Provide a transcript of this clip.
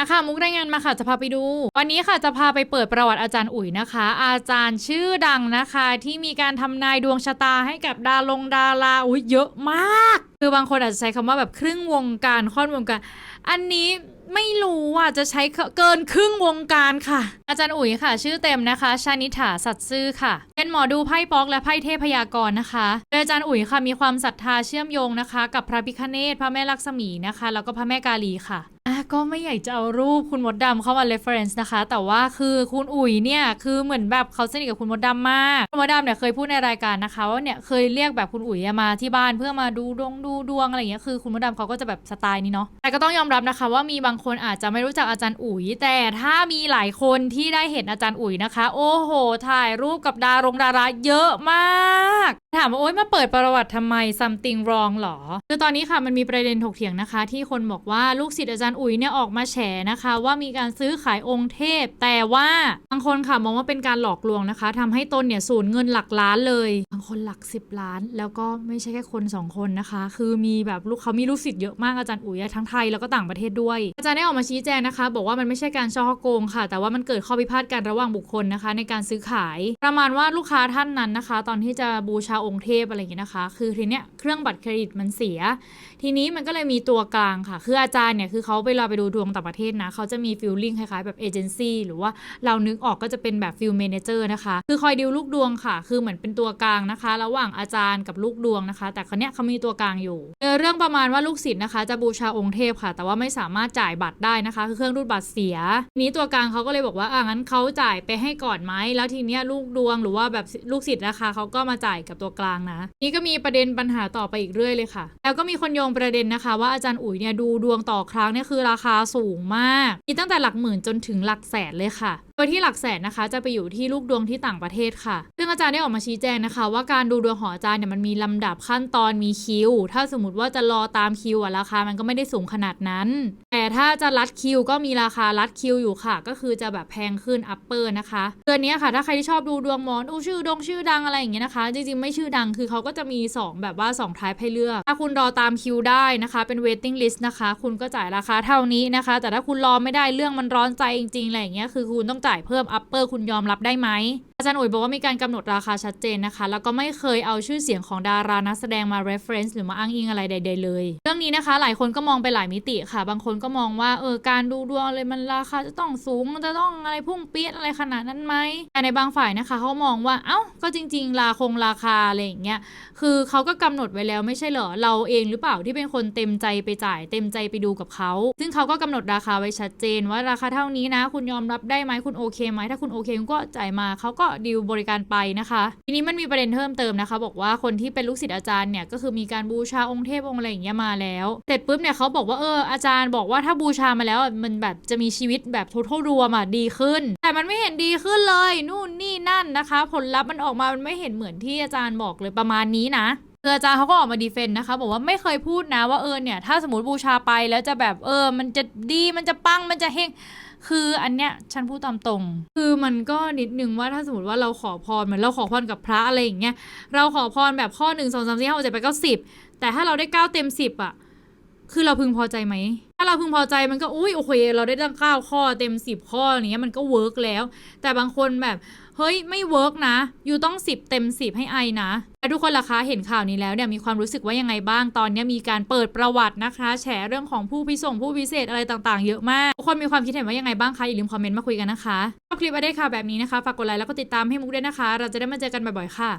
นะคะ มุกรายงานมาค่ะจะพาไปดู วันนี้ค่ะจะพาไปเปิดประวัติอาจารย์อุ๋ยนะคะ อาจารย์ชื่อดังนะคะ ที่มีการทำนายดวงชะตาให้กับดาลงดาราอุ้ยเยอะมาก คือบางคนอาจจะใช้คำว่าแบบครึ่งวงการค่อนวงการ อันนี้ไม่รู้อะจะใช้เกินครึ่งวงการค่ะ อาจารย์อุ๋ยค่ะ ชื่อเต็มนะคะ ชานิถาสัตย์ซื่อค่ะ เป็นหมอดูไพ่ป๊อกและไพ่เทพยากรนะคะโดยอาจารย์อุ๋ยค่ะมีความศรัทธาเชื่อมโยงนะคะ กับพระพิฆเนศพระแม่ลักษมีนะคะ แล้วก็พระแม่กาลีค่ะ ก็ไม่อยากจะเอารูปคุณมดดำเข้ามา reference นะคะ แต่ว่าคือคุณอุ๋ยเนี่ยคือเหมือนแบบเขาสนิทกับคุณมดดำมากคุณมดดำเนี่ยเคยพูดในรายการนะคะว่าเนี่ยเคยเรียกแบบคุณอุ๋ยมาที่บ้านเพื่อมาดูดวงดูดวงอะไรอย่างเงี้ยคือคุณมดดำเขาก็จะแบบสไตล์นี้เนาะแต่ก็ต้องยอมรับนะคะ ว่ามีบางคนอาจจะไม่รู้จักอาจารย์อุ๋ย แต่ถ้ามีหลายคนที่ได้เห็นอาจารย์อุ๋ยนะคะ โอ้โห ถ่ายรูปกับดารงดาราเยอะมากถามว่าโอ๊ยมาเปิดประวัติทำไม something wrong หรอคือตอนนี้ค่ะมันมีประเด็นถกเถียงนะคะ ที่คนบอกว่าลูกศิษย์อาจารย์อุ๋ยเนี่ยออกมาแฉนะคะว่ามีการซื้อขายองค์เทพ แต่ว่าบางคนค่ะมองว่าเป็นการหลอกลวงนะคะทำให้ตนเนี่ยสูญเงินหลักล้านเลย บางคนหลัก 10 ล้าน แล้วก็ไม่ใช่แค่คนสองคนนะคะ คือมีแบบลูกเขามีลูกศิษย์เยอะมากอาจารย์อุ๋ยทั้งไทยแล้วก็ต่างประเทศด้วย อาจารย์ได้ออกมาชี้แจงนะคะ บอกว่ามันไม่ใช่การช่อโกงค่ะ แต่ว่ามันเกิดข้อพิพาทกันระหว่างบุคคลนะคะ ในการซื้อขาย ประมาณว่าลูกค้าท่านนั้นนะคะ ตอนที่จะบูชาองค์เทพอะไรอย่างเงี้ยนะคะ คือทีเนี้ยเครื่องบัตรเครดิตมันเสีย ทีนี้มันก็เลยมีตัวกลางค่ะ คืออาจารย์เนี่ยคือเขาไปรอไปดูดวงต่างประเทศนะ เขาจะมีฟิลลิ่งคล้ายๆแบบเอเจนซี่หรือว่าเรานึกออกก็จะเป็นแบบฟิลเมนเจอร์นะคะ คือคอยดิวลูกดวงค่ะ คือเหมือนเป็นตัวกลางนะคะ ระหว่างอาจารย์กับลูกดวงนะคะ แต่คนเนี้ยเขามีตัวกลางอยู่เออเรื่องประมาณว่าลูกศิษย์นะคะ จะบูชาองค์เทพค่ะ แต่ว่าไม่สามารถจ่ายบัตรได้นะคะ คือเครื่องรูดบัตรเสีย นี้ตัวกลางเขาก็เลยบอกว่าอ่างั้นเขาจ่ายไปให้ก่อนไหมแล้วทีเนี้ยลูกดวงหรือว่าแบบลูกศิษย์นะคะเขาก็มาจ่ายกับตัวกลางนะ นี่ก็มีประเด็นปัญหาต่อไปอีกเรื่อยเลยค่ะ แล้วก็มีคนโยงประเด็นนะคะ ว่าอาจารย์อุ๋ยเนี่ยดูดวงต่อครั้งเนี่ยคือราคาสูงมาก มีตั้งแต่หลักหมื่นจนถึงหลักแสนเลยค่ะ ดยที่หลักแสนนะคะ จะไปอยู่ที่ลูกดวงที่ต่างประเทศค่ะ ซึ่งอาจารย์ได้ออกมาชี้แจงนะคะ ว่าการดูดวงของอาจารย์เนี่ยมันมีลำดับขั้นตอนมีคิว ถ้าสมมติว่าจะรอตามคิวอะราคามันก็ไม่ได้สูงขนาดนั้น แต่ถ้าจะรัดคิวก็มีราคารัดคิวอยู่ค่ะ ก็คือจะแบบแพงขึ้นอัปเปอร์นะคะเดือนนี้ค่ะถ้าใครที่ชอบดูดวงหมอนอู้ชื่อดงชื่อดังอะไรอย่างเงี้ยนะคะ จริงๆไม่ชื่อดังคือเขาก็จะมี 2 แบบว่า 2ทายให้เลือก ถ้าคุณรอตามคิวได้นะคะ เป็น waiting list นะคะ คุณก็จ่ายราคาเท่านี้นะคะ แต่ถ้าคุณรอไม่ได้เรื่องมันร้อนใจจริงๆอะไรอย่างเงี้ยคือคุณต้องจ่ายเพิ่มอัปเปอร์คุณยอมรับได้ไหมาจารย์อุ๋ยบอกว่ามีการกำหนดราคาชัดเจนนะคะ แล้วก็ไม่เคยเอาชื่อเสียงของดารานักแสดงมา reference หรือมาอ้างอิงอะไรใด ๆ เลย เรื่องนี้นะคะ หลายคนก็มองไปหลายมิติค่ะ บางคนก็มองว่าเออการดูดวงอะไรมันราคาจะต้องสูงจะต้องอะไรพุ่งเปี้ยอะไรขนาดนั้นไหมแต่ในบางฝ่ายนะคะเขามองว่าเอ้าก็จริง ๆ ราคงราคาอะไรอย่างเงี้ยคือเขาก็กำหนดไว้แล้วไม่ใช่เหรอเราเองหรือเปล่าที่เป็นคนเต็มใจไปจ่าย เต็มใจไปดูกับเขาซึ่งเขาก็กำหนดราคาไว้ชัดเจนว่าราคาเท่านี้นะ คุณยอมรับได้ไหมคุณโอเคไหมถ้าคุณโอเคคุณก็จ่ายมาเขาก็ดีลบริการไปนะคะ ทีนี้มันมีประเด็นเพิ่มเติมนะคะ บอกว่าคนที่เป็นลูกศิษย์อาจารย์เนี่ยก็คือมีการบูชาองค์เทพองค์อะไรอย่างเงี้ยมาแล้วเสร็จปุ๊บเนี่ยเขาบอกว่าเอออาจารย์บอกว่าถ้าบูชามาแล้วมันแบบจะมีชีวิตแบบทั้งรวมอะดีขึ้น แต่มันไม่เห็นดีขึ้นเลย นู่นนี่นั่นนะคะ ผลลัพธ์มันออกมามันไม่เห็นเหมือนที่อาจารย์บอกเลยประมาณนี้นะ คืออาจารย์เขาก็ออกมาดีเฟนต์นะคะ บอกว่าไม่เคยพูดนะว่าเออเนี่ย ถ้าสมมติบูชาไปแล้วจะแบบเออ มันจะดีมันจะปังมันจะเฮงคืออันเนี้ยฉันพูดตามตรง คือมันก็นิดนึงว่าถ้าสมมติว่าเราขอพรเหมือนเราขอพรกับพระอะไรอย่างเงี้ยเราขอพรแบบข้อหนึ่งสองสามสี่ห้าหกเจ็ดแปดเก้าสิบแต่ถ้าเราได้เก้าเต็มสิบอะคือเราพึงพอใจไหม ถ้าเราพึงพอใจมันก็อุ้ยโอเค เราได้ตั้งเก้าข้อเต็มสิบข้ออย่างเงี้ยมันก็เวิร์กแล้ว แต่บางคนแบบ เฮ้ยไม่เวิร์กนะ อยู่ต้อง 10 เต็ม 10 ให้ไอนะแล้วทุกคนล่ะคะเห็นข่าวนี้แล้วเนี่ยมีความรู้สึกว่ายังไงบ้างตอนนี้มีการเปิดประวัตินะคะ แฉเรื่องของผู้พิส่งผู้พิเศษอะไรต่างๆ เยอะมากทุกคนมีความคิดเห็นว่ายังไงบ้างคะอย่าลืมคอมเมนต์มาคุยกันนะคะชอบคลิปอะไรข่าวแบบนี้นะคะฝากกดไลค์แล้วก็ติดตามให้มุกด้วยนะคะ เราจะได้มาเจอกันบ่อยๆค่ะ